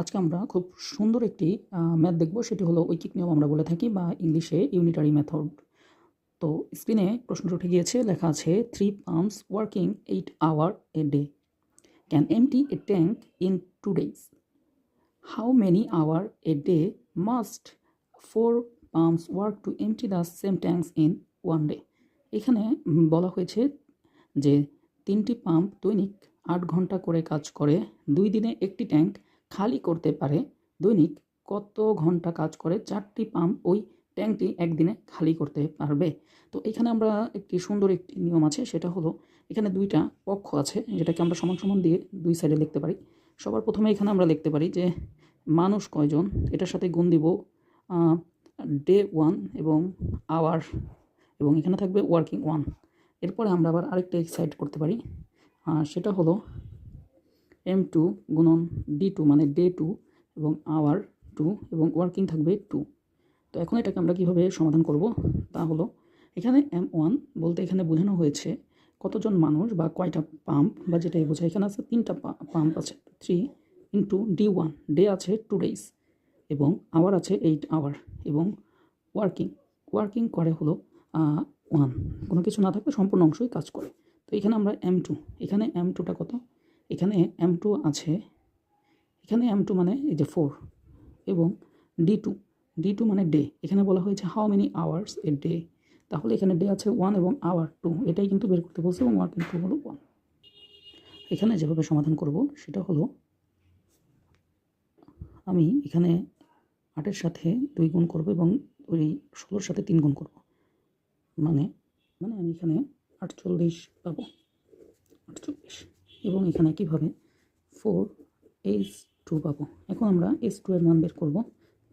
আজকে আমরা খুব সুন্দর একটি ম্যাথ দেখব। সেটি হলো ঐকিক নিয়ম আমরা বলে থাকি, বা ইংলিশে ইউনিটারি মেথড তো স্ক্রিনে প্রশ্নটি উঠে গিয়েছে, লেখা আছে three pumps working eight hour a day can empty a tank in two days how many hour a day must four pumps work to empty the same tanks in one day এখানে বলা হয়েছে যে তিনটি pump দৈনিক আট ঘণ্টা করে কাজ করে, দুই দিনে একটি ট্যাঙ্ক খালি করতে পারে, দৈনিক কত ঘণ্টা কাজ করে, চারটি পাম্প ওই ট্যাঙ্কটি একদিনে খালি করতে পারবে। তো এখানে আমরা একটি সুন্দর একটি নিয়ম আছে, সেটা হলো এখানে দুইটা পক্ষ আছে, যেটাকে আমরা সমান সমান দিয়ে দুই সাইডে লিখতে পারি। সবার প্রথমে এখানে আমরা লিখতে পারি যে মানুষ কয়জন, এটার সাথে গুণ দিব ডে ওয়ান এবং আওয়ার এবং এখানে থাকবে ওয়ার্কিং ওয়ান এরপরে আমরা আবার আরেকটা এক্সাইড করতে পারি সেটা হলো এম টু গুণন ডি টু মানে ডে টু এবং আওয়ার টু এবং ওয়ার্কিং থাকবে টু তো এখন এটাকে আমরা কীভাবে সমাধান করব? তা হলো, এখানে এম ওয়ান বলতে এখানে বোঝানো হয়েছে কতজন মানুষ বা কয়টা পাম্প বা যেটাই বোঝায়, এখানে আছে তিনটা পাম্প আছে three into D one day আছে টু ডেজ এবং আওয়ার আছে এইট আওয়ার এবং ওয়ার্কিং ওয়ার্কিং করে হলো ওয়ান কোনো কিছু না থাকলে সম্পূর্ণ অংশই কাজ করে। তো এখানে আমরা এম টু এখানে এম টুটা কত? এখানে এম টু আছে। এখানে এম টু মানে এই যে ফোর এবং ডি টু ডি টু মানে ডে এখানে বলা হয়েছে how many hours a day তাহলে এখানে ডে আছে ওয়ান এবং আওয়ার টু এটাই কিন্তু বের করতে বলছে এবং ওয়ার্কিং টু হলো ওয়ান এখানে যেভাবে সমাধান করব, সেটা হলো আমি এখানে আটের সাথে দুই গুণ করব এবং ওই ষোলোর সাথে তিন গুণ করব। মানে মানে আমি এখানে আটচল্লিশ পাবো। আটচল্লিশ। এবং এখানে কীভাবে? ফোর এইচ টু পাবো। এখন আমরা এস টু এর মান বের করব।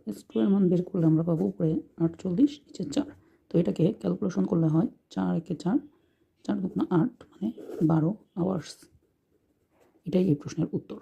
এস টু এর মান বের করলে আমরা পাবো উপরে আটচল্লিশ, নিচে চার। তো এটাকে ক্যালকুলেশন করলে হয় চার একে চার চার দু আট মানে বারো আওয়ার্স এটাই এই প্রশ্নের উত্তর।